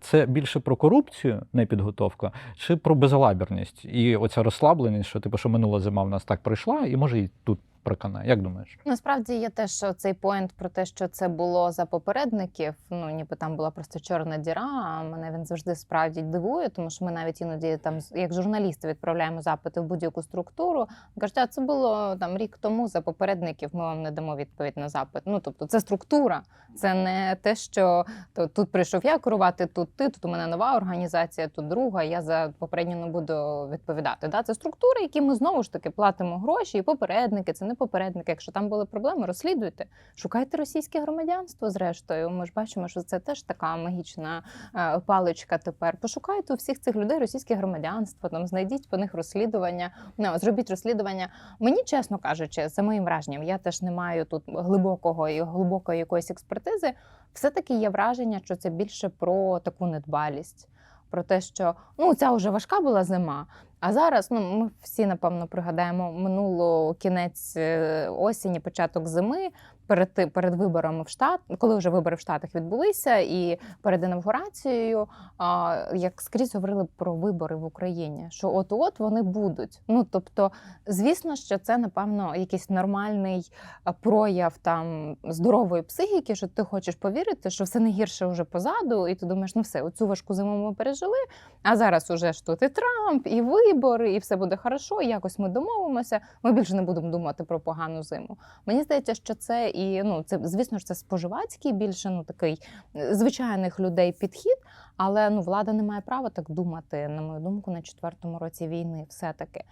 Це більше про корупцію, не підготовка, чи про безалаберність і оця розслабленість, що типу, що минула зима в нас так пройшла, і може і тут проканає. Як думаєш? Насправді є теж цей поінт про те, що це було за попередників. Ну ніби там була просто чорна діра. А мене він завжди справді дивує, тому що ми навіть іноді там, як журналісти, відправляємо запити в будь-яку структуру. Кажуть, а це було там рік тому за попередників. Ми вам не дамо відповідь на запит. Ну тобто, це структура, це не те, що то, тут прийшов я керувати, тут ти, тут у мене нова організація, тут друга. Я за попередню не буду відповідати. Да? Це структури, які ми знову ж таки платимо гроші, і попередники, це не попередники. Якщо там були проблеми, розслідуйте. Шукайте російське громадянство. Зрештою, ми ж бачимо, що це теж така магічна е, паличка. Тепер пошукайте у всіх цих людей російське громадянство. Там знайдіть по них розслідування. Ну, зробіть розслідування. Мені чесно кажучи, за моїм враженням, я теж не маю тут глибокого і глибокої якоїсь експертизи. Все таки є враження, що це більше про таку недбалість. Про те, що ну ця вже важка була зима. А зараз ну ми всі напевно пригадаємо минуло кінець е, осені, початок зими. Перед перед виборами в штат, коли вже вибори в штатах відбулися, і перед інавгурацією, а, як скрізь говорили про вибори в Україні, що от от вони будуть. Ну тобто, звісно, що це напевно якийсь нормальний прояв там здорової психіки, що ти хочеш повірити, що все найгірше вже позаду, і ти думаєш, ну все, оцю важку зиму ми пережили. А зараз уже ж тут і Трамп, і вибори, і все буде хорошо. і Якось ми домовимося. Ми більше не будемо думати про погану зиму. Мені здається, що це і ну це звісно ж це споживацький більше ну такий е, звичайних людей підхід. Але ну влада не має права так думати, на мою думку, на четвертому році війни, все таки.